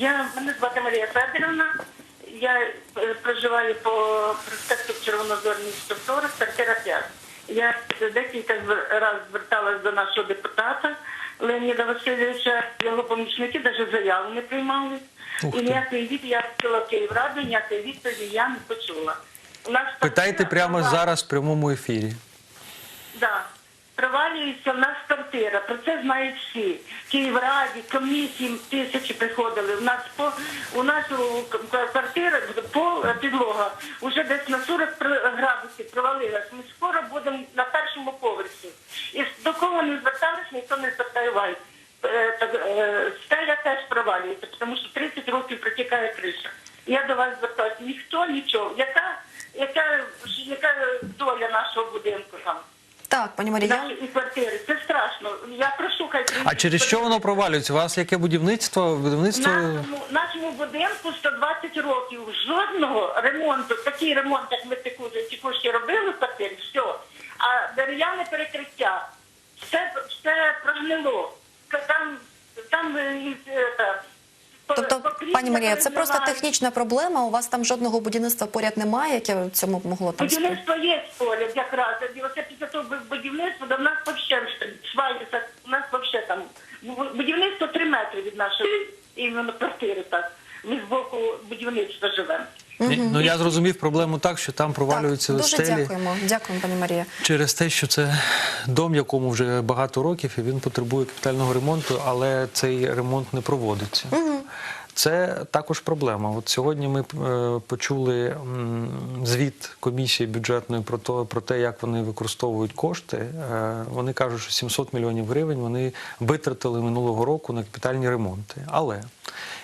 Я мене звати Марія Федорівна. Я е, проживаю по проспекту Червонозорній 140, квартира 5. Я декілька зв- раз зверталась до нашого депутата Леоніда Васильовича, його помічники навіть заяву не приймали. І ніякої відповіді, я хотіла Київраду, ніякої відповіді я не почула. У нас Питайте прямо зараз в прямому ефірі. Да. Провалюється в нас квартира, про це знають всі. Київраді, комісії тисячі приходили. У нас по у нас квартира, пол, е, підлога вже десь на 40 пр- градусів провалилась. Ми скоро будемо на першому поверсі. І до кого не звертались, ніхто не звертає увагу. Е, е, Стеля теж провалюється, тому що 30 років протікає криша. Я до вас звертаюся, ніхто нічого. Яка, яка, яка доля нашого будинку там? Так, пані Марія. Наші і квартири. Це страшно. Я прошу, хай А через що воно провалюється? У вас яке будівництво? Будівництво Нашому, нашому будинку 120 років жодного ремонту, такий ремонт, як ми ці ці кошти робили в квартирі, все. А дерев'яне перекриття, все, все прогнило. Там, там е, е, пані Марія, це просто технічна проблема. У вас там жодного будівництва поряд немає, яке в цьому могло там? Будівництво є поряд якраз. Оце після того будівництва до нас взагалі свалюється. У нас взагалі там будівництво 3 метри від нашої іменно квартири. Так ми з боку будівництва живемо. Ну я зрозумів проблему так, що там провалюються так, дуже стелі дякуємо. Дякуємо, пані Марія. через те, що це дом, якому вже багато років, і він потребує капітального ремонту, але цей ремонт не проводиться. Це також проблема. От сьогодні ми е, почули м, звіт комісії бюджетної про то, про те, як вони використовують кошти. Е, Вони кажуть, що 700 мільйонів гривень вони витратили минулого року на капітальні ремонти. Але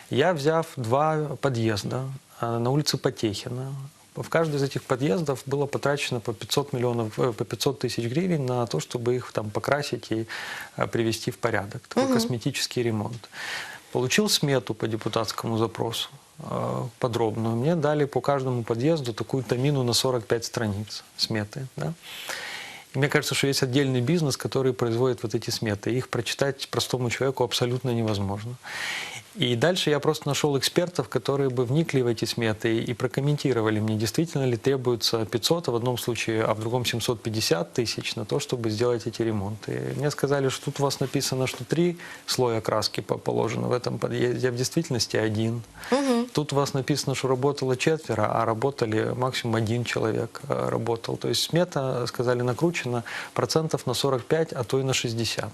я взяв два під'їзди е, на вулиці Потехіна. В каждый из этих подъездов было потрачено по 500 миллионов, э, по 500 тысяч гривен на то, чтобы их там покрасить и э, привести в порядок. Такой косметический ремонт. Получил смету по депутатскому запросу э, подробную. Мне дали по каждому подъезду такую томину на 45 страниц сметы. Да? И мне кажется, что есть отдельный бизнес, который производит вот эти сметы. Их прочитать простому человеку абсолютно невозможно. И дальше я просто нашел экспертов, которые бы вникли в эти сметы и прокомментировали мне, действительно ли требуется 500, а в одном случае, а в другом 750 тысяч на то, чтобы сделать эти ремонты. И мне сказали, что тут у вас написано, что три слоя краски по- положено в этом подъезде, а в действительности один. Тут у вас написано, что работало четверо, а работали максимум один человек э, работал. То есть смета, сказали, накручена процентов на 45, а то и на 60.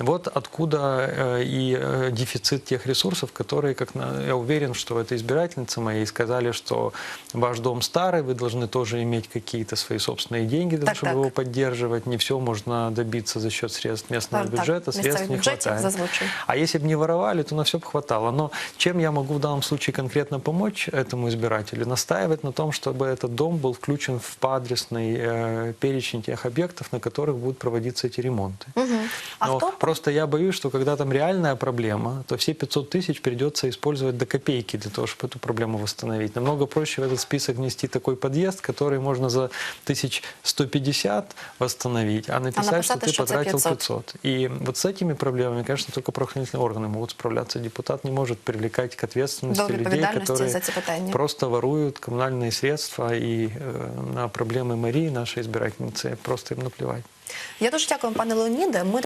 Вот откуда э, и э, дефицит тех ресурсов, которые, как я уверен, что это избирательницы мои сказали, что ваш дом старый, вы должны тоже иметь какие-то свои собственные деньги, для Так, чтобы так. его поддерживать. Не все можно добиться за счет средств местного Так, бюджета, средств не хватает. зазвучит. А если бы не воровали, то на все бы хватало. Но чем я могу в данном случае конкретно помочь этому избирателю? Настаивать на том, чтобы этот дом был включен в поадресный э, перечень тех объектов, на которых будут проводиться эти ремонты. А Но хто просто я боюсь, что когда там реальная проблема, то все 500 тысяч придется использовать до копейки для того, чтобы эту проблему восстановить. Намного проще в этот список внести такой подъезд, который можно за 1150 восстановить, а написать, что написать, ты что это потратил 500. 500. И вот с этими проблемами, конечно, только правоохранительные органы могут справляться. Депутат не может привлекать к ответственности До людей, відповідальності которые за ці питання. просто воруют коммунальные средства и э, на проблемы Марии, нашей избирательницы, просто им наплевать. Я дуже дякую, пане Леоніде. Ми